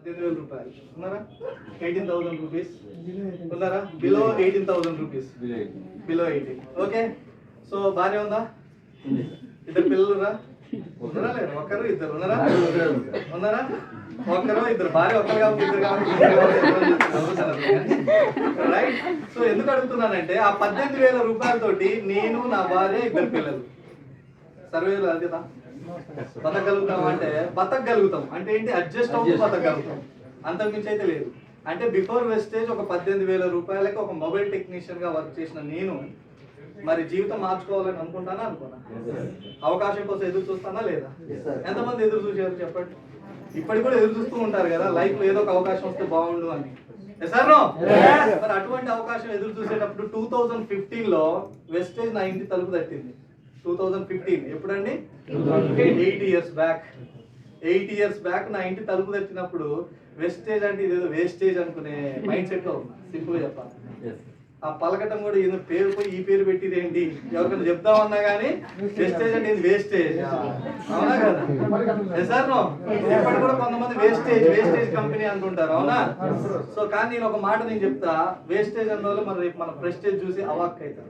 పద్దెనిమిది వేల రూపాయలు ఉన్నారా ఎయిటీన్ థౌసండ్ రూపీస్ ఉన్నారా below eighteen thousand rupees below eighteen okay so బాగానే ఉందా ఇద్దరు పిల్లలు రా ఉన్నారా లేరు ఒకరు ఇద్దరు ఉన్నారా ఉన్నారా ఒకరు ఇద్దరు భార్య ఒకరు కాబట్టి ఇద్దరు కాబట్టి రైట్ సో ఎందుకు అడుగుతున్నానంటే ఆ పద్దెనిమిది వేల రూపాయలతోటి నేను నా భార్య ఇద్దరు పిల్లలు సర్వేలు అదేదా బతకగలుగుతాం అంటే బతకగలుగుతాం. అంటే ఏంటి? అడ్జస్ట్ అవుతూ బతకగలుగుతాం. అంతకుమించి అయితే లేదు. అంటే బిఫోర్ వెస్టేజ్ ఒక పద్దెనిమిది వేల రూపాయలకి ఒక మొబైల్ టెక్నీషియన్గా వర్క్ చేసిన నేను మరి జీవితం మార్చుకోవాలని అనుకుంటానా అనుకోనా? అవకాశం కోసం ఎదురు చూస్తానా లేదా? ఎంతమంది ఎదురు చూసారు చెప్పండి? ఇప్పటికి కూడా ఎదురు చూస్తూ ఉంటారు కదా లైఫ్లో ఏదో ఒక అవకాశం వస్తే బాగుండు అని? మరి అటువంటి అవకాశం ఎదురు చూసేటప్పుడు టూ థౌజండ్ ఫిఫ్టీన్లో వెస్టేజ్ నా ఇంటి తలుపు తట్టింది. Two thousand fifteen. ఎప్పుడండి? Eight years back. Eight years back నా ఇంటి తలుపు తట్టినప్పుడు వెస్టేజ్ అంటే ఇదేదో వేస్టేజ్ అనుకునే మైండ్ సెట్లో ఉన్నా. సింపుల్గా చెప్పాలి. ఆ పలకటం కూడా ఏదో పేరు పోయి ఈ పేరు పెట్టిది ఏంటి? ఎవరికైనా చెప్దామన్నా కానీ వెస్టేజ్ అంటే ఇది వేస్టేజ్. అవునా కదా? సార్ నో ఇప్పటి కూడా కొంతమంది వేస్టేజ్ వేస్టేజ్ కంపెనీ అనుకుంటారు. అవునా? సో కానీ నేను ఒక మాట నేను చెప్తా. వేస్టేజ్ అన్న వాళ్ళు మరి రేపు మన ప్రెస్టేజ్ చూసి అవాక్ అవుతారు.